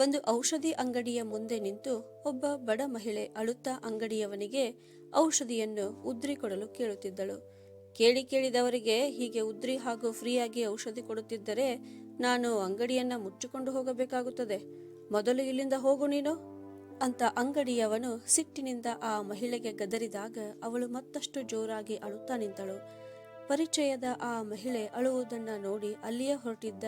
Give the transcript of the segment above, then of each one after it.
ಒಂದು ಔಷಧಿ ಅಂಗಡಿಯ ಮುಂದೆ ನಿಂತು ಒಬ್ಬ ಬಡ ಮಹಿಳೆ ಅಳುತ್ತಾ ಅಂಗಡಿಯವನಿಗೆ ಔಷಧಿಯನ್ನು ಉದ್ರಿ ಕೊಡಲು ಕೇಳುತ್ತಿದ್ದಳು. ಕೇಳಿ ಕೇಳಿದವರಿಗೆ ಹೀಗೆ ಉದ್ರಿ ಹಾಗೂ ಫ್ರೀಯಾಗಿ ಔಷಧಿ ಕೊಡುತ್ತಿದ್ದರೆ ನಾನು ಅಂಗಡಿಯನ್ನ ಮುಚ್ಚಿಕೊಂಡು ಹೋಗಬೇಕಾಗುತ್ತದೆ. ಮೊದಲು ಇಲ್ಲಿಂದ ಹೋಗು ನೀನು ಅಂತ ಅಂಗಡಿಯವನು ಸಿಟ್ಟಿನಿಂದ ಆ ಮಹಿಳೆಗೆ ಗದರಿದಾಗ ಅವಳು ಮತ್ತಷ್ಟು ಜೋರಾಗಿ ಅಳುತ್ತಾ ನಿಂತಳು. ಪರಿಚಯದ ಆ ಮಹಿಳೆ ಅಳುವುದನ್ನ ನೋಡಿ ಅಲ್ಲಿಯೇ ಹೊರಟಿದ್ದ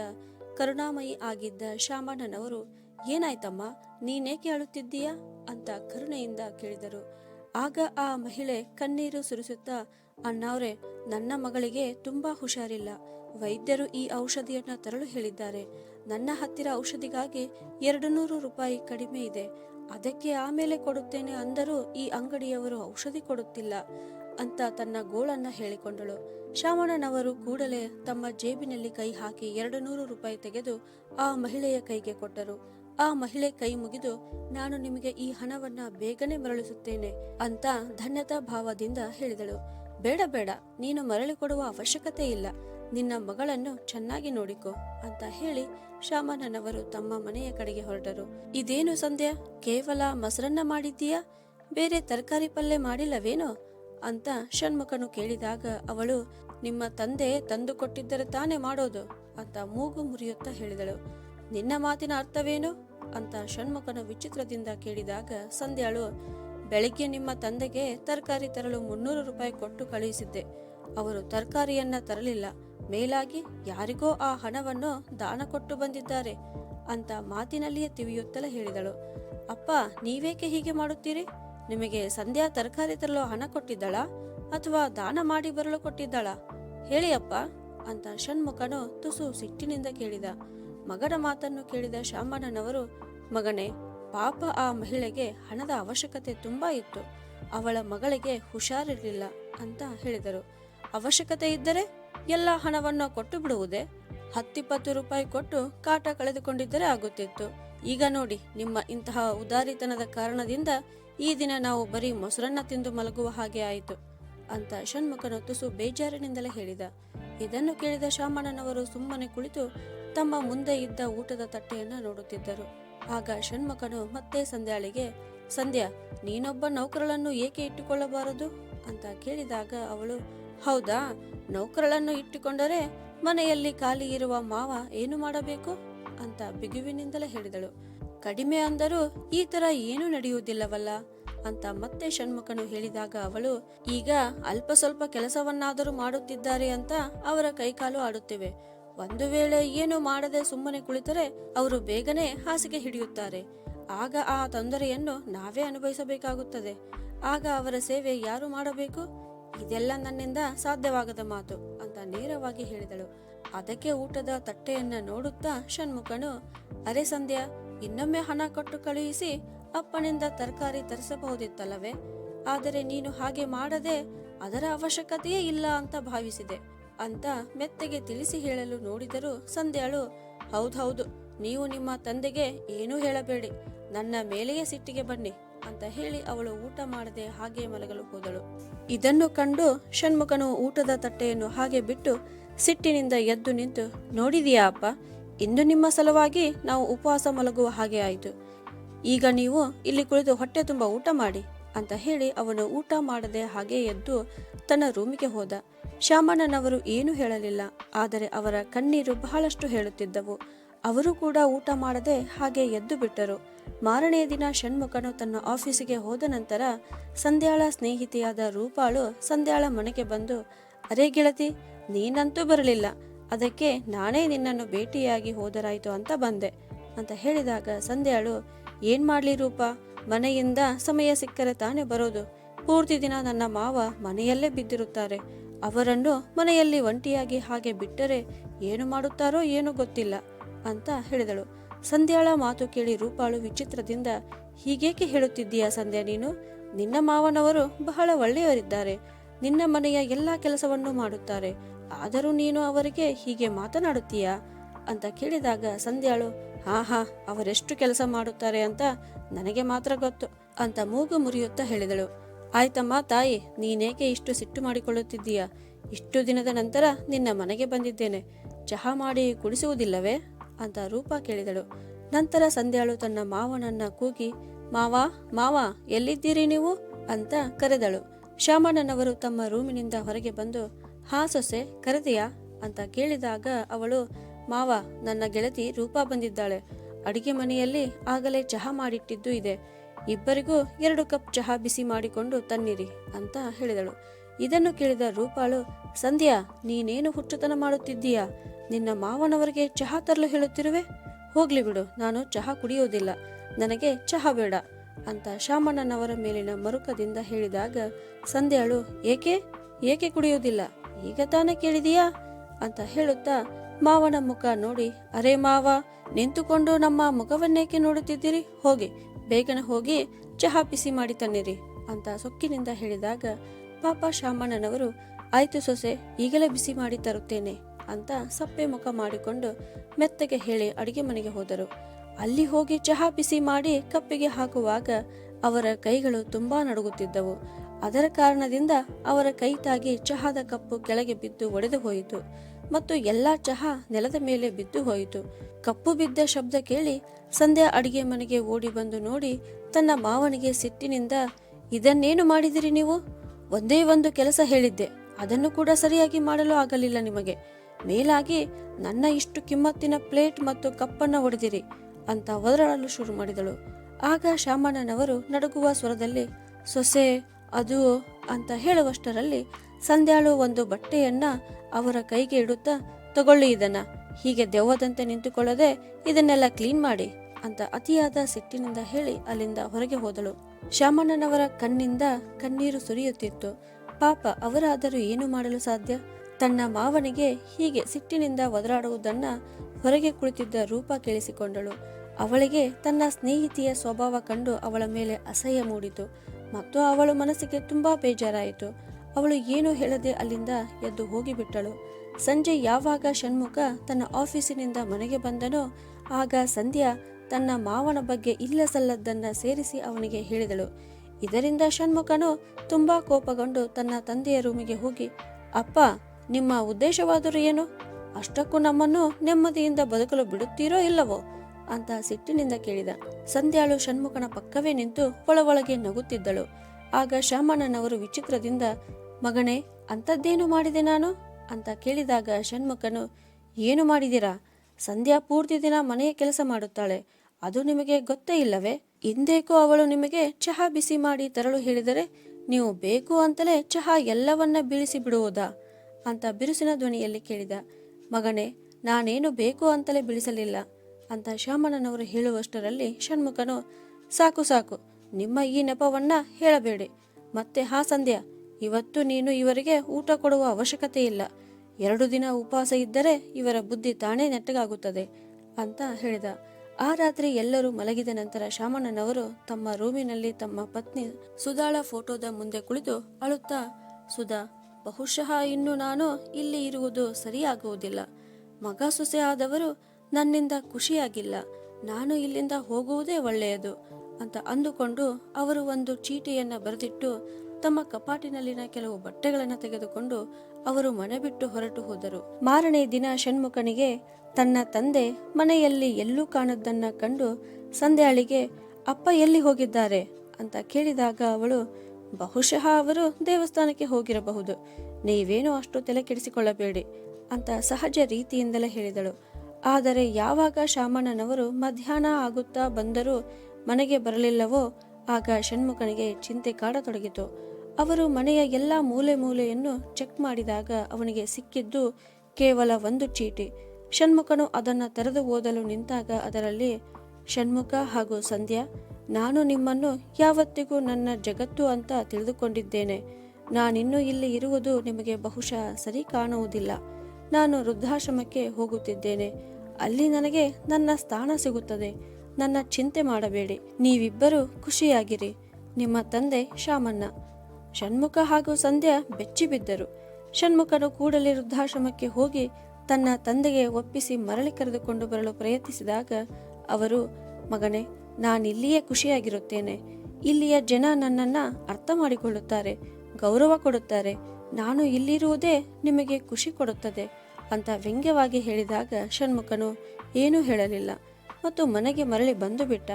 ಕರುಣಾಮಯಿ ಆಗಿದ್ದ ಶಾಮಣ್ಣನವರು ಏನಾಯ್ತಮ್ಮ? ನೀನೇಕೆ ಅಳುತ್ತಿದ್ದೀಯಾ? ಅಂತ ಕರುಣೆಯಿಂದ ಕೇಳಿದರು. ಆಗ ಆ ಮಹಿಳೆ ಕಣ್ಣೀರು ಸುರಿಸುತ್ತಾ, ಅಣ್ಣಾವ್ರೆ, ನನ್ನ ಮಗಳಿಗೆ ತುಂಬಾ ಹುಷಾರಿಲ್ಲ. ವೈದ್ಯರು ಈ ಔಷಧಿಯನ್ನ ತರಲು ಹೇಳಿದ್ದಾರೆ. ನನ್ನ ಹತ್ತಿರ ಔಷಧಿಗಾಗಿ ಎರಡು ನೂರು ರೂಪಾಯಿ ಕಡಿಮೆ ಇದೆ. ಅದಕ್ಕೆ ಆಮೇಲೆ ಕೊಡುತ್ತೇನೆ ಅಂದರೂ ಈ ಅಂಗಡಿಯವರು ಔಷಧಿ ಕೊಡುತ್ತಿಲ್ಲ ಅಂತ ತನ್ನ ಗೋಳನ್ನ ಹೇಳಿಕೊಂಡಳು. ಶಾಮಣ್ಣನವರು ಕೂಡಲೇ ತಮ್ಮ ಜೇಬಿನಲ್ಲಿ ಕೈ ಹಾಕಿ ಎರಡು ನೂರು ರೂಪಾಯಿ ತೆಗೆದು ಆ ಮಹಿಳೆಯ ಕೈಗೆ ಕೊಟ್ಟರು. ಆ ಮಹಿಳೆ ಕೈ ಮುಗಿದು, ನಾನು ನಿಮಗೆ ಈ ಹಣವನ್ನ ಬೇಗನೆ ಮರಳಿಸುತ್ತೇನೆ ಅಂತ ಧನ್ಯತಾ ಭಾವದಿಂದ ಹೇಳಿದಳು. ಬೇಡ ಬೇಡ, ನೀನು ಮರಳಿ ಕೊಡುವ ಅವಶ್ಯಕತೆ ಇಲ್ಲ. ನಿನ್ನ ಮಗಳನ್ನು ಚೆನ್ನಾಗಿ ನೋಡಿಕೊ ಅಂತ ಹೇಳಿ ಶಾಮಣ್ಣನವರು ತಮ್ಮ ಮನೆಯ ಕಡೆಗೆ ಹೊರಟರು. ಇದೇನು ಸಂಧ್ಯಾ, ಕೇವಲ ಮೊಸರನ್ನ ಮಾಡಿದ್ದೀಯಾ? ಬೇರೆ ತರಕಾರಿ ಪಲ್ಯ ಮಾಡಿಲ್ಲವೇನೋ? ಅಂತ ಷಣ್ಮುಖನು ಕೇಳಿದಾಗ ಅವಳು, ನಿಮ್ಮ ತಂದೆ ತಂದು ಕೊಟ್ಟಿದ್ದರೆ ತಾನೇ ಮಾಡೋದು ಅಂತ ಮೂಗು ಮುರಿಯುತ್ತಾ ಹೇಳಿದಳು. ನಿನ್ನ ಮಾತಿನ ಅರ್ಥವೇನು? ಅಂತ ಷಣ್ಮುಖನ ವಿಚಿತ್ರದಿಂದ ಕೇಳಿದಾಗ ಸಂಧ್ಯಾಳು, ಬೆಳಿಗ್ಗೆ ನಿಮ್ಮ ತಂದೆಗೆ ತರಕಾರಿ ತರಲು ಮುನ್ನೂರು ರೂಪಾಯಿ ಕೊಟ್ಟು ಕಳುಹಿಸಿದ್ದೆ. ಅವರು ತರಕಾರಿಯನ್ನ ತರಲಿಲ್ಲ. ಮೇಲಾಗಿ ಯಾರಿಗೋ ಆ ಹಣವನ್ನು ದಾನ ಕೊಟ್ಟು ಬಂದಿದ್ದಾರೆ ಅಂತ ಮಾತಿನಲ್ಲಿಯೇ ತಿವಿಯುತ್ತಲೇ ಹೇಳಿದಳು. ಅಪ್ಪ, ನೀವೇಕೆ ಹೀಗೆ ಮಾಡುತ್ತೀರಿ? ನಿಮಗೆ ಸಂಧ್ಯಾ ತರಕಾರಿ ತರಲು ಹಣ ಕೊಟ್ಟಿದ್ದಳಾ? ಅಥವಾ ದಾನ ಮಾಡಿ ಬರಲು ಕೊಟ್ಟಿದ್ದಾಳಾ? ಹೇಳಿ ಅಪ್ಪ ಅಂತ ಷಣ್ಮುಖನು ತುಸು ಸಿಟ್ಟಿನಿಂದ ಕೇಳಿದ. ಮಗನ ಮಾತನ್ನು ಕೇಳಿದ ಶಾಮಣ್ಣನವರು ಮಗನೇ, ಪಾಪ ಆ ಮಹಿಳೆಗೆ ಹಣದ ಅವಶ್ಯಕತೆ ತುಂಬಾ ಇತ್ತು. ಅವಳ ಮಗಳಿಗೆ ಹುಷಾರಿರಲಿಲ್ಲ ಅಂತ ಹೇಳಿದರು. ಅವಶ್ಯಕತೆ ಇದ್ದರೆ ಎಲ್ಲ ಹಣವನ್ನು ಕೊಟ್ಟು ಬಿಡುವುದೇ? ಹತ್ತಿಪ್ಪತ್ತು ರೂಪಾಯಿ ಕೊಟ್ಟು ಕಾಟ ಕಳೆದುಕೊಂಡಿದ್ದರೆ ಆಗುತ್ತಿತ್ತು. ಈಗ ನೋಡಿ, ನಿಮ್ಮ ಇಂತಹ ಉದಾರಿತನದ ಕಾರಣದಿಂದ ಈ ದಿನ ನಾವು ಬರೀ ಮೊಸರನ್ನ ತಿಂದು ಮಲಗುವ ಹಾಗೆ ಆಯಿತು ಅಂತ ಷಣ್ಮುಖನು ತುಸು ಬೇಜಾರಿನಿಂದಲೇ ಹೇಳಿದ. ಇದನ್ನು ಕೇಳಿದ ಶಾಮಣ್ಣನವರು ಸುಮ್ಮನೆ ಕುಳಿತು ತಮ್ಮ ಮುಂದೆ ಇದ್ದ ಊಟದ ತಟ್ಟೆಯನ್ನು ನೋಡುತ್ತಿದ್ದರು. ಆಗ ಷಣ್ಮುಖನು ಮತ್ತೆ ಸಂಧ್ಯಾಳಿಗೆ, ಸಂಧ್ಯಾ, ನೀನೊಬ್ಬ ನೌಕರಳನ್ನು ಏಕೆ ಇಟ್ಟುಕೊಳ್ಳಬಾರದು? ಅಂತ ಕೇಳಿದಾಗ ಅವಳು, ಹೌದಾ, ನೌಕರಳನ್ನು ಇಟ್ಟುಕೊಂಡರೆ ಮನೆಯಲ್ಲಿ ಖಾಲಿ ಇರುವ ಮಾವ ಏನು ಮಾಡಬೇಕು? ಅಂತ ಬಿಗುವಿನಿಂದಲೇ ಹೇಳಿದಳು. ಕಡಿಮೆ ಅಂದರೂ ಈ ತರ ಏನೂ ನಡೆಯುವುದಿಲ್ಲವಲ್ಲ? ಅಂತ ಮತ್ತೆ ಷಣ್ಮುಖನು ಹೇಳಿದಾಗ ಅವಳು, ಈಗ ಅಲ್ಪ ಸ್ವಲ್ಪ ಕೆಲಸವನ್ನಾದರೂ ಮಾಡುತ್ತಿದ್ದಾರೆ ಅಂತ ಅವರ ಕೈಕಾಲು ಆಡುತ್ತಿವೆ. ಒಂದು ವೇಳೆ ಏನು ಮಾಡದೆ ಸುಮ್ಮನೆ ಕುಳಿತರೆ ಅವರು ಬೇಗನೆ ಹಾಸಿಗೆ ಹಿಡಿಯುತ್ತಾರೆ. ಆಗ ಆ ತೊಂದರೆಯನ್ನು ನಾವೇ ಅನುಭವಿಸಬೇಕಾಗುತ್ತದೆ. ಆಗ ಅವರ ಸೇವೆ ಯಾರು ಮಾಡಬೇಕು? ಇದೆಲ್ಲ ನನ್ನಿಂದ ಸಾಧ್ಯವಾಗದ ಮಾತು ಅಂತ ನೇರವಾಗಿ ಹೇಳಿದಳು. ಅದಕ್ಕೆ ಊಟದ ತಟ್ಟೆಯನ್ನ ನೋಡುತ್ತಾ ಷಣ್ಮುಖನು, ಅರೆ ಸಂಧ್ಯಾ, ಇನ್ನೊಮ್ಮೆ ಹಣ ಕೊಟ್ಟು ಕಳುಹಿಸಿ ಅಪ್ಪನಿಂದ ತರಕಾರಿ ತರಿಸಬಹುದಿತ್ತಲ್ಲವೇ? ಆದರೆ ನೀನು ಹಾಗೆ ಮಾಡದೆ ಅದರ ಅವಶ್ಯಕತೆಯೇ ಇಲ್ಲ ಅಂತ ಭಾವಿಸಿದೆ. ಅಂತ ಮೆತ್ತಗೆ ತಿಳಿಸಿ ಹೇಳಲು ನೋಡಿದರೂ ಸಂಧ್ಯಾಳು ಹೌದೌದು ನೀವು ನಿಮ್ಮ ತಂದೆಗೆ ಏನೂ ಹೇಳಬೇಡಿ, ನನ್ನ ಮೇಲೆಯೇ ಸಿಟ್ಟಿಗೆ ಬನ್ನಿ ಅಂತ ಹೇಳಿ ಅವಳು ಊಟ ಮಾಡದೆ ಹಾಗೆ ಮಲಗಲು ಹೋದಳು. ಇದನ್ನು ಕಂಡು ಷಣ್ಮುಖನು ಊಟದ ತಟ್ಟೆಯನ್ನು ಹಾಗೆ ಬಿಟ್ಟು ಸಿಟ್ಟಿನಿಂದ ಎದ್ದು ನಿಂತು, ನೋಡಿದೀಯಾ ಅಪ್ಪ, ಇಂದು ನಿಮ್ಮ ಸಲುವಾಗಿ ನಾವು ಉಪವಾಸ ಮಲಗುವ ಹಾಗೆ ಆಯಿತು. ಈಗ ನೀವು ಇಲ್ಲಿ ಕುಳಿತು ಹೊಟ್ಟೆ ತುಂಬ ಊಟ ಮಾಡಿ ಅಂತ ಹೇಳಿ ಅವನು ಊಟ ಮಾಡದೆ ಹಾಗೆ ಎದ್ದು ತನ್ನ ರೂಮಿಗೆ ಹೋದ. ಶಾಮಣ್ಣನವರು ಏನೂ ಹೇಳಲಿಲ್ಲ, ಆದರೆ ಅವರ ಕಣ್ಣೀರು ಬಹಳಷ್ಟು ಹೇಳುತ್ತಿದ್ದವು. ಅವರು ಕೂಡ ಊಟ ಮಾಡದೆ ಹಾಗೆ ಎದ್ದು ಬಿಟ್ಟರು. ಮಾರನೆಯ ದಿನ ಷಣ್ಮುಖನು ತನ್ನ ಆಫೀಸಿಗೆ ಹೋದ ನಂತರ ಸಂಧ್ಯಾಳ ಸ್ನೇಹಿತೆಯಾದ ರೂಪಾಳು ಸಂಧ್ಯಾಳ ಮನೆಗೆ ಬಂದು, ಅರೆ ಗೆಳತಿ, ನೀನಂತೂ ಬರಲಿಲ್ಲ. ಅದಕ್ಕೆ ನಾನೇ ನಿನ್ನನ್ನು ಭೇಟಿಯಾಗಿ ಹೋದರಾಯಿತು ಅಂತ ಬಂದೆ, ಅಂತ ಹೇಳಿದಾಗ ಸಂಧ್ಯಾಳು, ಏನ್ ಮಾಡ್ಲಿ ರೂಪ, ಮನೆಯಿಂದ ಸಮಯ ಸಿಕ್ಕರೆ ತಾನೇ ಬರೋದು. ಪೂರ್ತಿ ದಿನ ನನ್ನ ಮಾವ ಮನೆಯಲ್ಲೇ ಬಿದ್ದಿರುತ್ತಾರೆ. ಅವರನ್ನು ಮನೆಯಲ್ಲಿ ಒಂಟಿಯಾಗಿ ಹಾಗೆ ಬಿಟ್ಟರೆ ಏನು ಮಾಡುತ್ತಾರೋ ಏನು ಗೊತ್ತಿಲ್ಲ ಅಂತ ಹೇಳಿದಳು. ಸಂಧ್ಯಾಳ ಮಾತು ಕೇಳಿ ರೂಪಾಳು ವಿಚಿತ್ರದಿಂದ, ಹೀಗೇಕೆ ಹೇಳುತ್ತಿದ್ದೀಯಾ ಸಂಧ್ಯಾ ನೀನು? ನಿನ್ನ ಮಾವನವರು ಬಹಳ ಒಳ್ಳೆಯವರಿದ್ದಾರೆ. ನಿನ್ನ ಮನೆಯ ಎಲ್ಲ ಕೆಲಸವನ್ನು ಮಾಡುತ್ತಾರೆ. ಆದರೂ ನೀನು ಅವರಿಗೆ ಹೀಗೆ ಮಾತನಾಡುತ್ತೀಯಾ? ಅಂತ ಕೇಳಿದಾಗ ಸಂಧ್ಯಾಳು ಹಾ ಹಾ ಅವರೆಷ್ಟು ಕೆಲಸ ಮಾಡುತ್ತಾರೆ ಅಂತ ನನಗೆ ಮಾತ್ರ ಗೊತ್ತು ಅಂತ ಮೂಗು ಮುರಿಯುತ್ತಾ ಹೇಳಿದಳು. ಆಯ್ತಮ್ಮ ತಾಯಿ ನೀನೇಕೆ ಇಷ್ಟು ಸಿಟ್ಟು ಮಾಡಿಕೊಳ್ಳುತ್ತಿದ್ದೀಯ? ಇಷ್ಟು ದಿನದ ನಂತರ ನಿನ್ನ ಮನೆಗೆ ಬಂದಿದ್ದೇನೆ. ಚಹಾ ಮಾಡಿ ಕುಡಿಸುವುದಿಲ್ಲವೇ? ಅಂತ ರೂಪ ಕೇಳಿದಳು. ನಂತರ ಸಂಧ್ಯಾಳು ತನ್ನ ಮಾವನನ್ನ ಕೂಗಿ, ಮಾವ ಮಾವ, ಎಲ್ಲಿದ್ದೀರಿ ನೀವು? ಅಂತ ಕರೆದಳು. ಶ್ಯಾಮಣ್ಣನವರು ತಮ್ಮ ರೂಮಿನಿಂದ ಹೊರಗೆ ಬಂದು, ಹಾ ಸೊಸೆ, ಕರೆದೆಯಾ? ಅಂತ ಕೇಳಿದಾಗ ಅವಳು, ಮಾವ, ನನ್ನ ಗೆಳತಿ ರೂಪಾ ಬಂದಿದ್ದಾಳೆ. ಅಡಿಗೆ ಮನೆಯಲ್ಲಿ ಆಗಲೇ ಚಹಾ ಮಾಡಿಟ್ಟಿದ್ದು ಇದೆ. ಇಬ್ಬರಿಗೂ ಎರಡು ಕಪ್ ಚಹಾ ಬಿಸಿ ಮಾಡಿಕೊಂಡು ತನ್ನಿರಿ ಅಂತ ಹೇಳಿದಳು. ಇದನ್ನು ಕೇಳಿದ ರೂಪಾಳು, ಸಂಧ್ಯಾ, ನೀನೇನು ಹುಚ್ಚುತನ ಮಾಡುತ್ತಿದ್ದೀಯಾ? ನಿನ್ನ ಮಾವನವರಿಗೆ ಚಹಾ ತರಲು ಹೇಳುತ್ತಿರುವೆ? ಹೋಗ್ಲಿ ಬಿಡು, ನಾನು ಚಹಾ ಕುಡಿಯೋದಿಲ್ಲ. ನನಗೆ ಚಹಾ ಬೇಡ ಅಂತ ಶಾಮಣ್ಣನವರ ಮೇಲಿನ ಮರುಕದಿಂದ ಹೇಳಿದಾಗ, ಸಂಧ್ಯಾಳು, ಏಕೆ? ಏಕೆ ಕುಡಿಯೋದಿಲ್ಲ? ಈಗ ತಾನೇ ಕೇಳಿದೀಯಾ? ಅಂತ ಹೇಳುತ್ತಾ ಮಾವನ ಮುಖ ನೋಡಿ, ಅರೆ ಮಾವ, ನಿಂತುಕೊಂಡು ನಮ್ಮ ಮುಖವನ್ನೇಕೆ ನೋಡುತ್ತಿದ್ದೀರಿ? ಹೋಗಿ ಬೇಗನೆ ಹೋಗಿ ಚಹಾ ಬಿಸಿ ಮಾಡಿ ತನ್ನಿರಿ ಅಂತ ಸೊಕ್ಕಿನಿಂದ ಹೇಳಿದಾಗ, ಪಾಪ ಶಾಮಣ್ಣನವರು, ಆಯ್ತು ಸೊಸೆ, ಈಗಲೇ ಬಿಸಿ ಮಾಡಿ ತರುತ್ತೇನೆ ಅಂತ ಸಪ್ಪೆ ಮುಖ ಮಾಡಿಕೊಂಡು ಮೆತ್ತಗೆ ಹೇಳಿ ಅಡಿಗೆ ಮನೆಗೆ ಹೋದರು. ಅಲ್ಲಿ ಹೋಗಿ ಚಹಾ ಬಿಸಿ ಮಾಡಿ ಕಪ್ಪಿಗೆ ಹಾಕುವಾಗ ಅವರ ಕೈಗಳು ತುಂಬಾ ನಡುಗುತ್ತಿದ್ದವು. ಅದರ ಕಾರಣದಿಂದ ಅವರ ಕೈ ತಾಗಿ ಚಹಾದ ಕಪ್ಪು ಕೆಳಗೆ ಬಿದ್ದು ಒಡೆದು ಹೋಯಿತು. ಮತ್ತು ಎಲ್ಲಾ ಚಹಾ ನೆಲದ ಮೇಲೆ ಬಿದ್ದು ಹೋಯಿತು. ಕಪ್ಪು ಬಿದ್ದ ಶಬ್ದ ಕೇಳಿ ಸಂಧ್ಯಾ ಅಡಿಗೆ ಮನೆಗೆ ಓಡಿ ಬಂದು ನೋಡಿ ತನ್ನ ಮಾವನಿಗೆ ಸಿಟ್ಟಿನಿಂದ, ಇದನ್ನೇನು ಮಾಡಿದಿರಿ ನೀವು? ಒಂದೇ ಒಂದು ಕೆಲಸ ಹೇಳಿದ್ದೆ. ಅದನ್ನು ಕೂಡ ಸರಿಯಾಗಿ ಮಾಡಲು ಆಗಲಿಲ್ಲ ನಿಮಗೆ. ಮೇಲಾಗಿ, ನನ್ನ ಇಷ್ಟು ಕಿಮ್ಮತ್ತಿನ ಪ್ಲೇಟ್ ಮತ್ತು ಕಪ್ಪನ್ನು ಒಡೆದಿರಿ ಅಂತ ಒದರಾಡಲು ಶುರು ಮಾಡಿದಳು. ಆಗ ಶಾಮಣ್ಣನವರು ನಡುಗುವ ಸ್ವರದಲ್ಲಿ, ಸೊಸೆ, ಅದು ಅಂತ ಹೇಳುವಷ್ಟರಲ್ಲಿ ಸಂಧ್ಯಾಳು ಒಂದು ಬಟ್ಟೆಯನ್ನ ಅವರ ಕೈಗೆ ಇಡುತ್ತಾ, ತಗೊಳ್ಳಿ ಇದನ್ನ. ಹೀಗೆ ದೆವ್ವದಂತೆ ನಿಂತುಕೊಳ್ಳದೆ ಇದನ್ನೆಲ್ಲ ಕ್ಲೀನ್ ಮಾಡಿ, ಅಂತ ಅತಿಯಾದ ಸಿಟ್ಟಿನಿಂದ ಹೇಳಿ ಅಲ್ಲಿಂದ ಹೊರಗೆ ಹೋದಳು. ಶಾಮಣ್ಣನವರ ಕಣ್ಣಿಂದ ಕಣ್ಣೀರು ಸುರಿಯುತ್ತಿತ್ತು. ಪಾಪ, ಅವರಾದರೂ ಏನು ಮಾಡಲು ಸಾಧ್ಯ? ತನ್ನ ಮಾವನಿಗೆ ಹೀಗೆ ಸಿಟ್ಟಿನಿಂದ ಒದರಾಡುವುದನ್ನ ಹೊರಗೆ ಕುಳಿತಿದ್ದ ರೂಪ ಕೇಳಿಸಿಕೊಂಡಳು. ಅವಳಿಗೆ ತನ್ನ ಸ್ನೇಹಿತೆಯ ಸ್ವಭಾವ ಕಂಡು ಅವಳ ಮೇಲೆ ಅಸಹ್ಯ ಮೂಡಿತು. ಮತ್ತು ಅವಳು ಮನಸ್ಸಿಗೆ ತುಂಬಾ ಬೇಜಾರಾಯಿತು. ಅವಳು ಏನು ಹೇಳದೆ ಅಲ್ಲಿಂದ ಎದ್ದು ಹೋಗಿಬಿಟ್ಟಳು. ಸಂಜೆ ಯಾವಾಗ ಷಣ್ಮುಖ ತನ್ನ ಆಫೀಸಿನಿಂದ ಮನೆಗೆ ಬಂದನೋ, ಆಗ ಸಂಧ್ಯಾ ತನ್ನ ಮಾವನ ಬಗ್ಗೆ ಇಲ್ಲ ಸಲ್ಲದ್ದನ್ನ ಸೇರಿಸಿ ಅವನಿಗೆ ಹೇಳಿದಳು. ಇದರಿಂದ ಷಣ್ಮುಖನು ತುಂಬಾ ಕೋಪಗೊಂಡು ತನ್ನ ತಂದೆಯ ರೂಮಿಗೆ ಹೋಗಿ, ಅಪ್ಪ, ನಿಮ್ಮ ಉದ್ದೇಶವಾದರೂ ಏನು? ಅಷ್ಟಕ್ಕೂ ನಮ್ಮನ್ನು ನೆಮ್ಮದಿಯಿಂದ ಬದುಕಲು ಬಿಡುತ್ತೀರೋ ಇಲ್ಲವೋ? ಅಂತ ಸಿಟ್ಟಿನಿಂದ ಕೇಳಿದ. ಸಂಧ್ಯಾಳು ಷಣ್ಮುಖನ ಪಕ್ಕವೇ ನಿಂತು ಒಳಗೆ ನಗುತ್ತಿದ್ದಳು. ಆಗ ಶಾಮಣ್ಣನವರು ವಿಚಿತ್ರದಿಂದ ಮಗನೇ, ಅಂಥದ್ದೇನು ಮಾಡಿದೆ ನಾನು? ಅಂತ ಕೇಳಿದಾಗ ಷಣ್ಮುಖನು, ಏನು ಮಾಡಿದಿರಾ ಸಂಧ್ಯಾ ಪೂರ್ತಿ ದಿನ ಮನೆಯ ಕೆಲಸ ಮಾಡುತ್ತಾಳೆ. ಅದು ನಿಮಗೆ ಗೊತ್ತೇ ಇಲ್ಲವೇ? ಇಂದೇಕೋ ಅವಳು ನಿಮಗೆ ಚಹಾ ಬಿಸಿ ಮಾಡಿ ತರಲು ಹೇಳಿದರೆ ನೀವು ಬೇಕು ಅಂತಲೇ ಚಹಾ ಎಲ್ಲವನ್ನ ಬೀಳಿಸಿ ಬಿಡುವುದಾ? ಅಂತ ಬಿರುಸಿನ ಧ್ವನಿಯಲ್ಲಿ ಕೇಳಿದ. ಮಗನೇ, ನಾನೇನು ಬೇಕು ಅಂತಲೇ ಬೀಳಿಸಲಿಲ್ಲ ಅಂತ ಶಾಮಣ್ಣನವರು ಹೇಳುವಷ್ಟರಲ್ಲಿ ಷಣ್ಮುಖನು, ಸಾಕು ಸಾಕು, ನಿಮ್ಮ ಈ ನೆಪವನ್ನ ಹೇಳಬೇಡಿ. ಮತ್ತೆ ಹಾ, ಸಂಧ್ಯಾ ಇವತ್ತು ನೀನು ಇವರಿಗೆ ಊಟ ಕೊಡುವ ಅವಶ್ಯಕತೆ ಇಲ್ಲ. ಎರಡು ದಿನ ಉಪವಾಸ ಇದ್ದರೆ ಇವರ ಬುದ್ಧಿ ತಾನೇ ನೆಟ್ಟಗಾಗುತ್ತದೆ ಅಂತ ಹೇಳಿದ. ಆ ರಾತ್ರಿ ಎಲ್ಲರೂ ಮಲಗಿದ ನಂತರ ಶಾಮಣ್ಣನವರು ತಮ್ಮ ರೂಮಿನಲ್ಲಿ ತಮ್ಮ ಪತ್ನಿ ಸುಧಾಳ ಫೋಟೋದ ಮುಂದೆ ಕುಳಿತು ಅಳುತ್ತಾ, ಸುಧಾ, ಬಹುಶಃ ಇನ್ನು ನಾನು ಇಲ್ಲಿ ಇರುವುದು ಸರಿಯಾಗುವುದಿಲ್ಲ. ಮಗ ಸೊಸೆ ಆದವರು ನನ್ನಿಂದ ಖುಷಿಯಾಗಿಲ್ಲ. ನಾನು ಇಲ್ಲಿಂದ ಹೋಗುವುದೇ ಒಳ್ಳೆಯದು ಅಂತ ಅಂದುಕೊಂಡು ಅವರು ಒಂದು ಚೀಟಿಯನ್ನು ಬರೆದಿಟ್ಟು ತಮ್ಮ ಕಪಾಟಿನಲ್ಲಿನ ಕೆಲವು ಬಟ್ಟೆಗಳನ್ನು ತೆಗೆದುಕೊಂಡು ಅವರು ಮನೆ ಬಿಟ್ಟು ಹೊರಟು ಹೋದರು. ಮಾರನೇ ದಿನ ಷಣ್ಮುಖನಿಗೆ ತನ್ನ ತಂದೆ ಮನೆಯಲ್ಲಿ ಎಲ್ಲೂ ಕಾಣದ್ದನ್ನ ಕಂಡು ಸಂಧ್ಯಾಳಿಗೆ ಅಪ್ಪ ಎಲ್ಲಿ ಹೋಗಿದ್ದಾರೆ? ಅಂತ ಕೇಳಿದಾಗ ಅವಳು, ಬಹುಶಃ ಅವರು ದೇವಸ್ಥಾನಕ್ಕೆ ಹೋಗಿರಬಹುದು. ನೀವೇನು ಅಷ್ಟು ತಲೆ ಕೆಡಿಸಿಕೊಳ್ಳಬೇಡಿ ಅಂತ ಸಹಜ ರೀತಿಯಿಂದಲೇ ಹೇಳಿದಳು. ಆದರೆ ಯಾವಾಗ ಶಾಮಣ್ಣನವರು ಮಧ್ಯಾಹ್ನ ಆಗುತ್ತಾ ಬಂದರೂ ಮನೆಗೆ ಬರಲಿಲ್ಲವೋ, ಆಗ ಷಣ್ಮುಖನಿಗೆ ಚಿಂತೆ ಕಾಡತೊಡಗಿತು. ಅವರು ಮನೆಯ ಎಲ್ಲ ಮೂಲೆ ಮೂಲೆಯನ್ನು ಚೆಕ್ ಮಾಡಿದಾಗ ಅವನಿಗೆ ಸಿಕ್ಕಿದ್ದು ಕೇವಲ ಒಂದು ಚೀಟಿ. ಷಣ್ಮುಖನು ಅದನ್ನು ತೆರೆದು ಓದಲು ನಿಂತಾಗ ಅದರಲ್ಲಿ, ಷಣ್ಮುಖ ಹಾಗೂ ಸಂಧ್ಯಾ, ನಾನು ನಿಮ್ಮನ್ನು ಯಾವತ್ತಿಗೂ ನನ್ನ ಜಗತ್ತು ಅಂತ ತಿಳಿದುಕೊಂಡಿದ್ದೇನೆ. ನಾನಿನ್ನು ಇಲ್ಲಿ ಇರುವುದು ನಿಮಗೆ ಬಹುಶಃ ಸರಿ ಕಾಣುವುದಿಲ್ಲ. ನಾನು ವೃದ್ಧಾಶ್ರಮಕ್ಕೆ ಹೋಗುತ್ತಿದ್ದೇನೆ. ಅಲ್ಲಿ ನನಗೆ ನನ್ನ ಸ್ಥಾನ ಸಿಗುತ್ತದೆ. ನನ್ನ ಚಿಂತೆ ಮಾಡಬೇಡಿ. ನೀವಿಬ್ಬರೂ ಖುಷಿಯಾಗಿರಿ. ನಿಮ್ಮ ತಂದೆ ಶಾಮಣ್ಣ. ಷಣ್ಮುಖ ಹಾಗೂ ಸಂಧ್ಯಾ ಬೆಚ್ಚಿಬಿದ್ದರು ಷಣ್ಮುಖನು ಕೂಡಲೇ ವೃದ್ಧಾಶ್ರಮಕ್ಕೆ ಹೋಗಿ ತನ್ನ ತಂದೆಗೆ ಒಪ್ಪಿಸಿ ಮರಳಿ ಕರೆದುಕೊಂಡು ಬರಲು ಪ್ರಯತ್ನಿಸಿದಾಗ ಅವರು, ಮಗನೇ, ನಾನಿಲ್ಲಿಯೇ ಖುಷಿಯಾಗಿರುತ್ತೇನೆ. ಇಲ್ಲಿಯ ಜನ ನನ್ನನ್ನ ಅರ್ಥ ಮಾಡಿಕೊಳ್ಳುತ್ತಾರೆ, ಗೌರವ ಕೊಡುತ್ತಾರೆ. ನಾನು ಇಲ್ಲಿರುವುದೇ ನಿಮಗೆ ಖುಷಿ ಕೊಡುತ್ತದೆ ಅಂತ ವ್ಯಂಗ್ಯವಾಗಿ ಹೇಳಿದಾಗ ಷಣ್ಮುಖನು ಏನೂ ಹೇಳಲಿಲ್ಲ ಮತ್ತು ಮನೆಗೆ ಮರಳಿ ಬಂದು ಬಿಟ್ಟ.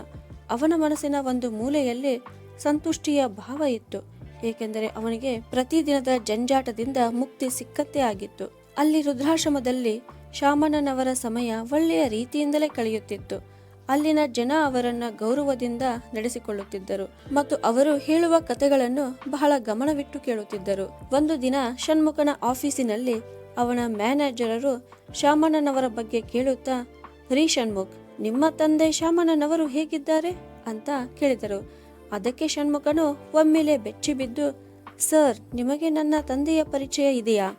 ಅವನ ಮನಸ್ಸಿನ ಒಂದು ಮೂಲೆಯಲ್ಲಿ ಸಂತುಷ್ಟಿಯ ಭಾವ ಇತ್ತು. ಏಕೆಂದರೆ ಅವನಿಗೆ ಪ್ರತಿದಿನದ ಜಂಜಾಟದಿಂದ ಮುಕ್ತಿ ಸಿಕ್ಕತ್ತೇ ಆಗಿತ್ತು. ಅಲ್ಲಿ ರುದ್ರಾಶ್ರಮದಲ್ಲಿ ಶಾಮಣ್ಣನವರ ಸಮಯ ಒಳ್ಳೆಯ ರೀತಿಯಿಂದಲೇ ಕಳೆಯುತ್ತಿತ್ತು. ಅಲ್ಲಿನ ಜನ ಅವರನ್ನ ಗೌರವದಿಂದ ನಡೆಸಿಕೊಳ್ಳುತ್ತಿದ್ದರು ಮತ್ತು ಅವರು ಹೇಳುವ ಕಥೆಗಳನ್ನು ಬಹಳ ಗಮನವಿಟ್ಟು ಕೇಳುತ್ತಿದ್ದರು. ಒಂದು ದಿನ ಷಣ್ಮುಖನ ಆಫೀಸಿನಲ್ಲಿ ಅವನ ಮ್ಯಾನೇಜರರು ಶಾಮಣ್ಣನವರ ಬಗ್ಗೆ ಕೇಳುತ್ತಾ, ರೀ ಷಣ್ಮುಖ್, ನಿಮ್ಮ ತಂದೆ ಶಾಮಣ್ಣನವರು ಹೇಗಿದ್ದಾರೆ? ಅಂತ ಕೇಳಿದರು. ಅದಕ್ಕೆ ಷಣ್ಮುಖನು ಒಮ್ಮೆಲೆ ಬೆಚ್ಚಿ ಬಿದ್ದು, ಸರ್, ನಿಮಗೆ ನನ್ನ ತಂದೆಯ ಪರಿಚಯ ಇದೆಯಾ?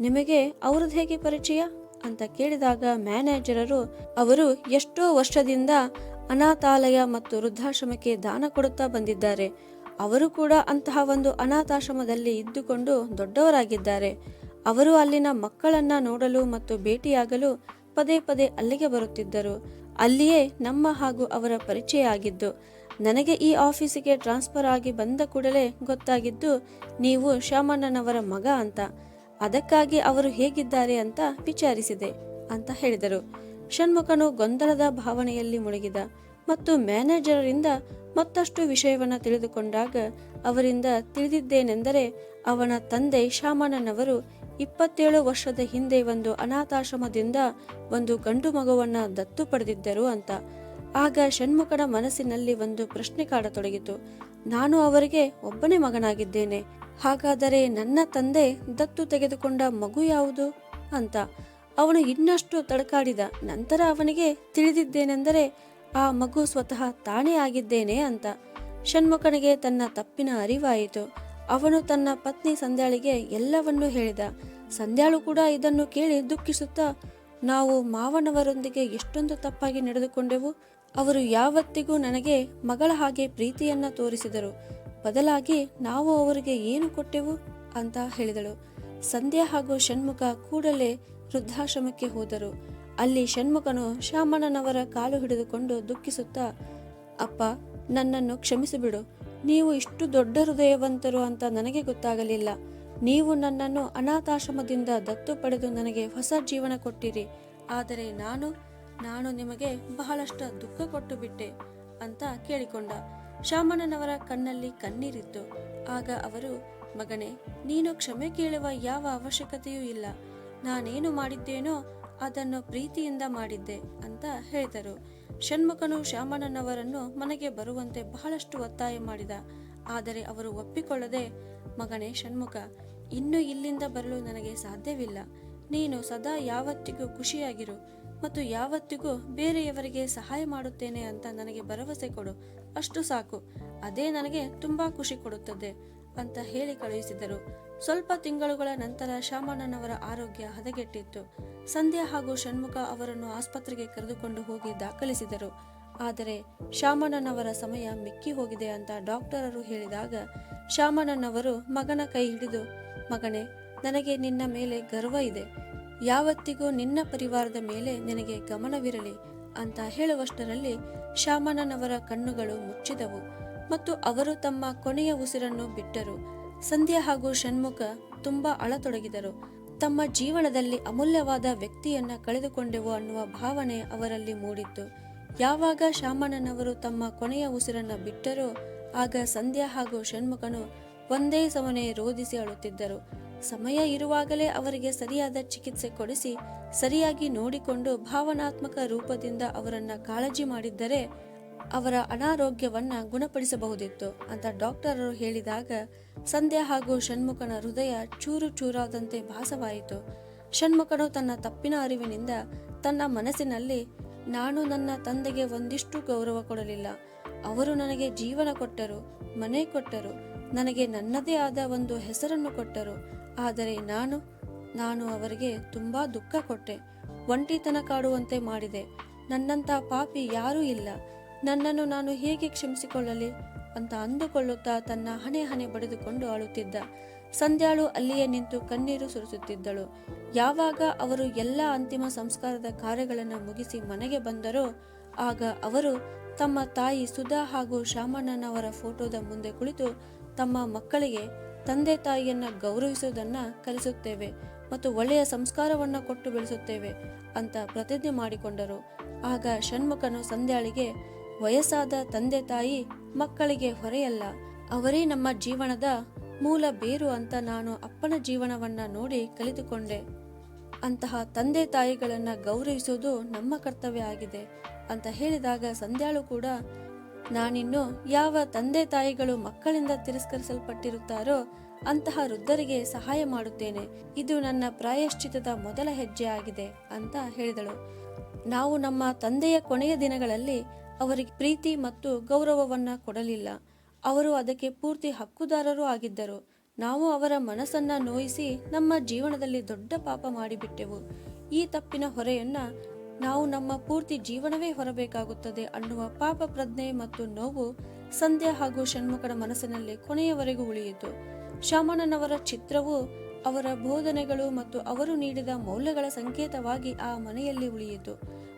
ನಿಮಗೆ ಅವ್ರದ್ದು ಹೇಗೆ ಪರಿಚಯ? ಅಂತ ಕೇಳಿದಾಗ ಮ್ಯಾನೇಜರರು, ಅವರು ಎಷ್ಟೋ ವರ್ಷದಿಂದ ಅನಾಥಾಲಯ ಮತ್ತು ವೃದ್ಧಾಶ್ರಮಕ್ಕೆ ದಾನ ಕೊಡುತ್ತಾ ಬಂದಿದ್ದಾರೆ. ಅವರು ಕೂಡ ಅಂತಹ ಒಂದು ಅನಾಥಾಶ್ರಮದಲ್ಲಿ ಇದ್ದುಕೊಂಡು ದೊಡ್ಡವರಾಗಿದ್ದಾರೆ. ಅವರು ಅಲ್ಲಿನ ಮಕ್ಕಳನ್ನ ನೋಡಲು ಮತ್ತು ಭೇಟಿಯಾಗಲು ಪದೇ ಪದೇ ಅಲ್ಲಿಗೆ ಬರುತ್ತಿದ್ದರು. ಅಲ್ಲಿಯೇ ನಮ್ಮ ಹಾಗೂ ಅವರ ಪರಿಚಯ ಆಗಿದ್ದು ನನಗೆ ಈ ಆಫೀಸಿಗೆ ಟ್ರಾನ್ಸ್ಫರ್ ಆಗಿ ಬಂದ ಕೂಡಲೇ ಗೊತ್ತಾಗಿದ್ದು ನೀವು ಶ್ಯಾಮಣ್ಣನವರ ಮಗ ಅಂತ. ಅದಕ್ಕಾಗಿ ಅವರು ಹೇಗಿದ್ದಾರೆ ಅಂತ ವಿಚಾರಿಸಿದೆ ಅಂತ ಹೇಳಿದರು. ಷಣ್ಮುಖನು ಗೊಂದಲದ ಭಾವನೆಯಲ್ಲಿ ಮುಳುಗಿದ ಮತ್ತು ಮ್ಯಾನೇಜರರಿಂದ ಮತ್ತಷ್ಟು ವಿಷಯವನ್ನು ತಿಳಿದುಕೊಂಡಾಗ ಅವರಿಂದ ತಿಳಿದಿದ್ದೇನೆಂದರೆ ಅವನ ತಂದೆ ಶ್ಯಾಮಣ್ಣನವರು ಇಪ್ಪತ್ತೇಳು ವರ್ಷದ ಹಿಂದೆ ಒಂದು ಅನಾಥಾಶ್ರಮದಿಂದ ಒಂದು ಗಂಡು ಮಗುವನ್ನು ದತ್ತು ಪಡೆದಿದ್ದರು ಅಂತ. ಆಗ ಷಣ್ಮುಖನ ಮನಸ್ಸಿನಲ್ಲಿ ಒಂದು ಪ್ರಶ್ನೆ ಕಾಡತೊಡಗಿತು. ನಾನು ಅವರಿಗೆ ಒಬ್ಬನೇ ಮಗನಾಗಿದ್ದೇನೆ. ಹಾಗಾದರೆ ನನ್ನ ತಂದೆ ದತ್ತು ತೆಗೆದುಕೊಂಡ ಮಗು ಯಾವುದು? ಅಂತ. ಅವನು ಇನ್ನಷ್ಟು ತಡಕಾಡಿದ. ನಂತರ ಅವನಿಗೆ ತಿಳಿದಿದ್ದೇನೆಂದರೆ, ಆ ಮಗು ಸ್ವತಃ ತಾನೇ ಆಗಿದ್ದೇನೆ ಅಂತ. ಷಣ್ಮುಖನಿಗೆ ತನ್ನ ತಪ್ಪಿನ ಅರಿವಾಯಿತು. ಅವನು ತನ್ನ ಪತ್ನಿ ಸಂಧ್ಯಾಳಿಗೆ ಎಲ್ಲವನ್ನೂ ಹೇಳಿದ. ಸಂಧ್ಯಾಳು ಕೂಡ ಇದನ್ನು ಕೇಳಿ ದುಃಖಿಸುತ್ತಾ, ನಾವು ಮಾವನವರೊಂದಿಗೆ ಎಷ್ಟೊಂದು ತಪ್ಪಾಗಿ ನಡೆದುಕೊಂಡೆವು. ಅವರು ಯಾವತ್ತಿಗೂ ನನಗೆ ಮಗಳ ಹಾಗೆ ಪ್ರೀತಿಯನ್ನ ತೋರಿಸಿದರು. ಬದಲಾಗಿ ನಾವು ಅವರಿಗೆ ಏನು ಕೊಟ್ಟೆವು ಅಂತ ಹೇಳಿದಳು. ಸಂಧ್ಯಾ ಹಾಗೂ ಷಣ್ಮುಖ ಕೂಡಲೇ ವೃದ್ಧಾಶ್ರಮಕ್ಕೆ ಹೋದರು. ಅಲ್ಲಿ ಷಣ್ಮುಖನು ಶಾಮಣ್ಣನವರ ಕಾಲು ಹಿಡಿದುಕೊಂಡು ದುಃಖಿಸುತ್ತಾ, ಅಪ್ಪ, ನನ್ನನ್ನು ಕ್ಷಮಿಸಿಬಿಡು. ನೀವು ಇಷ್ಟು ದೊಡ್ಡ ಹೃದಯವಂತರು ಅಂತ ನನಗೆ ಗೊತ್ತಾಗಲಿಲ್ಲ. ನೀವು ನನ್ನನ್ನು ಅನಾಥಾಶ್ರಮದಿಂದ ದತ್ತು ಪಡೆದು ನನಗೆ ಹೊಸ ಜೀವನ ಕೊಟ್ಟಿರಿ. ಆದರೆ ನಾನು ನಾನು ನಿಮಗೆ ಬಹಳಷ್ಟು ದುಃಖ ಕೊಟ್ಟು ಬಿಟ್ಟೆ ಅಂತ ಕೇಳಿಕೊಂಡ. ಶಾಮಣ್ಣನವರ ಕಣ್ಣಲ್ಲಿ ಕಣ್ಣೀರಿತ್ತು. ಆಗ ಅವರು, ಮಗನೇ, ನೀನು ಕ್ಷಮೆ ಕೇಳುವ ಯಾವ ಅವಶ್ಯಕತೆಯೂ ಇಲ್ಲ. ನಾನೇನು ಮಾಡಿದ್ದೇನೋ ಅದನ್ನು ಪ್ರೀತಿಯಿಂದ ಮಾಡಿದ್ದೆ ಅಂತ ಹೇಳಿದರು. ಷಣ್ಮುಖನು ಶಾಮಣ್ಣನವರನ್ನು ಮನೆಗೆ ಬರುವಂತೆ ಬಹಳಷ್ಟು ಒತ್ತಾಯ ಮಾಡಿದ. ಆದರೆ ಅವರು ಒಪ್ಪಿಕೊಳ್ಳದೆ, ಮಗನೇ, ಷಣ್ಮುಖ, ಇನ್ನು ಇಲ್ಲಿಂದ ಬರಲು ನನಗೆ ಸಾಧ್ಯವಿಲ್ಲ. ನೀನು ಸದಾ ಯಾವತ್ತಿಗೂ ಖುಷಿಯಾಗಿರು. ಮತ್ತು ಯಾವತ್ತಿಗೂ ಬೇರೆಯವರಿಗೆ ಸಹಾಯ ಮಾಡುತ್ತೇನೆ ಅಂತ ನನಗೆ ಭರವಸೆ ಕೊಡು. ಅಷ್ಟು ಸಾಕು. ಅದೇ ನನಗೆ ತುಂಬಾ ಖುಷಿ ಕೊಡುತ್ತದೆ ಅಂತ ಹೇಳಿ ಕಳುಹಿಸಿದರು. ಸ್ವಲ್ಪ ತಿಂಗಳುಗಳ ನಂತರ ಶಾಮಣ್ಣನವರ ಆರೋಗ್ಯ ಹದಗೆಟ್ಟಿತ್ತು. ಸಂಧ್ಯಾ ಹಾಗೂ ಷಣ್ಮುಖ ಅವರನ್ನು ಆಸ್ಪತ್ರೆಗೆ ಕರೆದುಕೊಂಡು ಹೋಗಿ ದಾಖಲಿಸಿದರು. ಆದರೆ ಶಾಮಣ್ಣನವರ ಸಮಯ ಮಿಕ್ಕಿ ಹೋಗಿದೆ ಅಂತ ಡಾಕ್ಟರರು ಹೇಳಿದಾಗ ಶಾಮಣ್ಣನವರು ಮಗನ ಕೈ ಹಿಡಿದು, ಮಗನೇ, ನನಗೆ ನಿನ್ನ ಮೇಲೆ ಗರ್ವ ಇದೆ. ಯಾವತ್ತಿಗೂ ನಿನ್ನ ಪರಿವಾರದ ಮೇಲೆ ನಿನಗೆ ಗಮನವಿರಲಿ ಅಂತ ಹೇಳುವಷ್ಟರಲ್ಲಿ ಶ್ಯಾಮನನವರ ಕಣ್ಣುಗಳು ಮುಚ್ಚಿದವು ಮತ್ತು ಅವರು ತಮ್ಮ ಕೊನೆಯ ಉಸಿರನ್ನು ಬಿಟ್ಟರು. ಸಂಧ್ಯಾ ಹಾಗೂ ಷಣ್ಮುಖ ತುಂಬಾ ಅಳತೊಡಗಿದರು. ತಮ್ಮ ಜೀವನದಲ್ಲಿ ಅಮೂಲ್ಯವಾದ ವ್ಯಕ್ತಿಯನ್ನ ಕಳೆದುಕೊಂಡೆವು ಅನ್ನುವ ಭಾವನೆ ಅವರಲ್ಲಿ ಮೂಡಿತ್ತು. ಯಾವಾಗ ಶ್ಯಾಮಣ್ಣನವರು ತಮ್ಮ ಕೊನೆಯ ಉಸಿರನ್ನ ಬಿಟ್ಟರೋ, ಆಗ ಸಂಧ್ಯಾ ಹಾಗೂ ಷಣ್ಮುಖನು ಒಂದೇ ಸಮನೆ ರೋಧಿಸಿ ಅಳುತ್ತಿದ್ದರು. ಸಮಯ ಇರುವಾಗಲೇ ಅವರಿಗೆ ಸರಿಯಾದ ಚಿಕಿತ್ಸೆ ಕೊಡಿಸಿ, ಸರಿಯಾಗಿ ನೋಡಿಕೊಂಡು ಭಾವನಾತ್ಮಕ ರೂಪದಿಂದ ಅವರನ್ನ ಕಾಳಜಿ ಮಾಡಿದ್ದರೆ ಅವರ ಅನಾರೋಗ್ಯವನ್ನ ಗುಣಪಡಿಸಬಹುದಿತ್ತು ಅಂತ ಡಾಕ್ಟರರು ಹೇಳಿದಾಗ, ಸಂಧ್ಯಾ ಹಾಗೂ ಷಣ್ಮುಖನ ಹೃದಯ ಚೂರು ಚೂರಾದಂತೆ ಭಾಸವಾಯಿತು. ಷಣ್ಮುಖನು ತನ್ನ ತಪ್ಪಿನ ಅರಿವಿನಿಂದ ತನ್ನ ಮನಸ್ಸಿನಲ್ಲಿ, ನಾನು ನನ್ನ ತಂದೆಗೆ ಒಂದಿಷ್ಟು ಗೌರವ ಕೊಡಲಿಲ್ಲ. ಅವರು ನನಗೆ ಜೀವನ ಕೊಟ್ಟರು, ಮನೆ ಕೊಟ್ಟರು ನನಗೆ ನನ್ನದೇ ಆದ ಒಂದು ಹೆಸರನ್ನು ಕೊಟ್ಟರು. ಆದರೆ ನಾನು ನಾನು ಅವರಿಗೆ ತುಂಬಾ ದುಃಖ ಕೊಟ್ಟೆ. ಒಂಟಿತನ ಕಾಡುವಂತೆ ಮಾಡಿದೆ. ನನ್ನಂತ ಪಾಪಿ ಯಾರೂ ಇಲ್ಲ. ನನ್ನನ್ನು ನಾನು ಹೇಗೆ ಕ್ಷಮಿಸಿಕೊಳ್ಳಲಿ? ಅಂತ ಅಂದುಕೊಳ್ಳುತ್ತಾ ತನ್ನ ಹಣೆ ಹಣೆ ಬಡಿದುಕೊಂಡು ಅಳುತ್ತಿದ್ದ ಸಂಧ್ಯಾಳು ಅಲ್ಲಿಯೇ ನಿಂತು ಕಣ್ಣೀರು ಸುರಿಸುತ್ತಿದ್ದಳು. ಯಾವಾಗ ಅವರು ಎಲ್ಲ ಅಂತಿಮ ಸಂಸ್ಕಾರದ ಕಾರ್ಯಗಳನ್ನು ಮುಗಿಸಿ ಮನೆಗೆ ಬಂದರೋ, ಆಗ ಅವರು ತಮ್ಮ ತಾಯಿ ಸುಧಾ ಹಾಗೂ ಶಾಮಣ್ಣನವರ ಫೋಟೋದ ಮುಂದೆ ಕುಳಿತು ತಮ್ಮ ಮಕ್ಕಳಿಗೆ ತಂದೆ ತಾಯಿಯನ್ನ ಗೌರವಿಸುವುದನ್ನ ಕಲಿಸುತ್ತೇವೆ ಮತ್ತು ಒಳ್ಳೆಯ ಸಂಸ್ಕಾರವನ್ನ ಕೊಟ್ಟು ಬೆಳೆಸುತ್ತೇವೆ ಅಂತ ಪ್ರತಿಜ್ಞೆ ಮಾಡಿಕೊಂಡರು. ಆಗ ಷಣ್ಮುಖನು ಸಂಧ್ಯಾಳಿಗೆ, ವಯಸ್ಸಾದ ತಂದೆ ತಾಯಿ ಮಕ್ಕಳಿಗೆ ಹೊರೆಯಲ್ಲ, ಅವರೇ ನಮ್ಮ ಜೀವನದ ಮೂಲ ಬೇರು ಅಂತ ನಾನು ಅಪ್ಪನ ಜೀವನವನ್ನ ನೋಡಿ ಕಲಿತುಕೊಂಡೆ. ಅಂತಹ ತಂದೆ ತಾಯಿಗಳನ್ನ ಗೌರವಿಸುವುದು ನಮ್ಮ ಕರ್ತವ್ಯ ಆಗಿದೆ ಅಂತ ಹೇಳಿದಾಗ ಸಂಧ್ಯಾಳು ಕೂಡ ನಾನಿನ್ನು ಯಾವ ತಂದೆ ತಾಯಿಗಳು ಮಕ್ಕಳಿಂದ ತಿರಸ್ಕರಿಸಲ್ಪಟ್ಟಿರುತ್ತಾರೋ ಅಂತಹ ವೃದ್ಧರಿಗೆ ಸಹಾಯ ಮಾಡುತ್ತೇನೆ. ಇದು ನನ್ನ ಪ್ರಾಯಶ್ಚಿತದ ಮೊದಲ ಹೆಜ್ಜೆ ಆಗಿದೆ ಅಂತ ಹೇಳಿದಳು. ನಾವು ನಮ್ಮ ತಂದೆಯ ಕೊನೆಯ ದಿನಗಳಲ್ಲಿ ಅವರಿಗೆ ಪ್ರೀತಿ ಮತ್ತು ಗೌರವವನ್ನ ಕೊಡಲಿಲ್ಲ. ಅವರು ಅದಕ್ಕೆ ಪೂರ್ತಿ ಹಕ್ಕುದಾರರೂ ಆಗಿದ್ದರು. ನಾವು ಅವರ ಮನಸ್ಸನ್ನ ನೋಯಿಸಿ ನಮ್ಮ ಜೀವನದಲ್ಲಿ ದೊಡ್ಡ ಪಾಪ ಮಾಡಿಬಿಟ್ಟೆವು. ಈ ತಪ್ಪಿನ ಹೊರೆಯನ್ನ ನಾವು ನಮ್ಮ ಪೂರ್ತಿ ಜೀವನವೇ ಹೊರಬೇಕಾಗುತ್ತದೆ ಅನ್ನುವ ಪಾಪ ಪ್ರಜ್ಞೆ ಮತ್ತು ನೋವು ಸಂಧ್ಯಾ ಹಾಗೂ ಷಣ್ಮುಖನ ಮನಸ್ಸಿನಲ್ಲಿ ಕೊನೆಯವರೆಗೂ ಉಳಿಯಿತು. ಶಾಮಣ್ಣನವರ ಚಿತ್ರವು ಅವರ ಬೋಧನೆಗಳು ಮತ್ತು ಅವರು ನೀಡಿದ ಮೌಲ್ಯಗಳ ಸಂಕೇತವಾಗಿ ಆ ಮನೆಯಲ್ಲಿ ಉಳಿಯಿತು.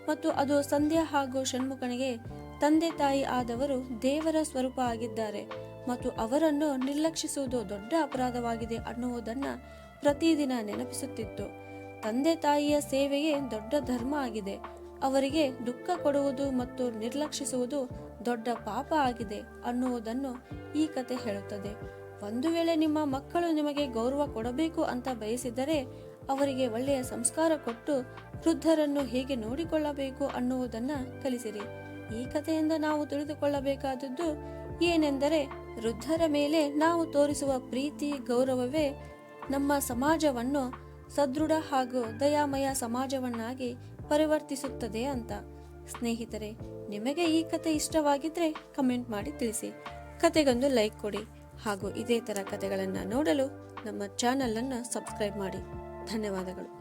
ಮತ್ತು ಅದು ಸಂಧ್ಯಾ ಹಾಗೂ ಷಣ್ಮುಖನಿಗೆ ತಂದೆ ತಾಯಿ ಆದವರು ದೇವರ ಸ್ವರೂಪ ಆಗಿದ್ದಾರೆ ಮತ್ತು ಅವರನ್ನು ನಿರ್ಲಕ್ಷಿಸುವುದು ದೊಡ್ಡ ಅಪರಾಧವಾಗಿದೆ ಅನ್ನುವುದನ್ನು ಪ್ರತಿದಿನ ನೆನಪಿಸುತ್ತಿತ್ತು. ತಂದೆ ತಾಯಿಯ ಸೇವೆಯೇ ದೊಡ್ಡ ಧರ್ಮ ಆಗಿದೆ. ಅವರಿಗೆ ದುಃಖ ಕೊಡುವುದು ಮತ್ತು ನಿರ್ಲಕ್ಷಿಸುವುದು ದೊಡ್ಡ ಪಾಪ ಆಗಿದೆ ಅನ್ನುವುದನ್ನು ಈ ಕತೆ ಹೇಳುತ್ತದೆ. ಒಂದು ವೇಳೆ ನಿಮ್ಮ ಮಕ್ಕಳು ನಿಮಗೆ ಗೌರವ ಕೊಡಬೇಕು ಅಂತ ಬಯಸಿದರೆ ಅವರಿಗೆ ಒಳ್ಳೆಯ ಸಂಸ್ಕಾರ ಕೊಟ್ಟು ವೃದ್ಧರನ್ನು ಹೇಗೆ ನೋಡಿಕೊಳ್ಳಬೇಕು ಅನ್ನುವುದನ್ನ ಕಲಿಸಿರಿ. ಈ ಕಥೆಯಿಂದ ನಾವು ತಿಳಿದುಕೊಳ್ಳಬೇಕಾದದ್ದು ಏನೆಂದರೆ ವೃದ್ಧರ ಮೇಲೆ ನಾವು ತೋರಿಸುವ ಪ್ರೀತಿ ಗೌರವವೇ ನಮ್ಮ ಸಮಾಜವನ್ನು ಸದೃಢ ಹಾಗೂ ದಯಾಮಯ ಸಮಾಜವನ್ನಾಗಿ ಪರಿವರ್ತಿಸುತ್ತದೆ ಅಂತ. ಸ್ನೇಹಿತರೆ, ನಿಮಗೆ ಈ ಕತೆ ಇಷ್ಟವಾಗಿದ್ರೆ ಕಮೆಂಟ್ ಮಾಡಿ ತಿಳಿಸಿ. ಕತೆಗೊಂದು ಲೈಕ್ ಕೊಡಿ ಹಾಗೂ ಇದೇ ಥರ ಕತೆಗಳನ್ನು ನೋಡಲು ನಮ್ಮ ಚಾನಲನ್ನು ಸಬ್ಸ್ಕ್ರೈಬ್ ಮಾಡಿ. ಧನ್ಯವಾದಗಳು.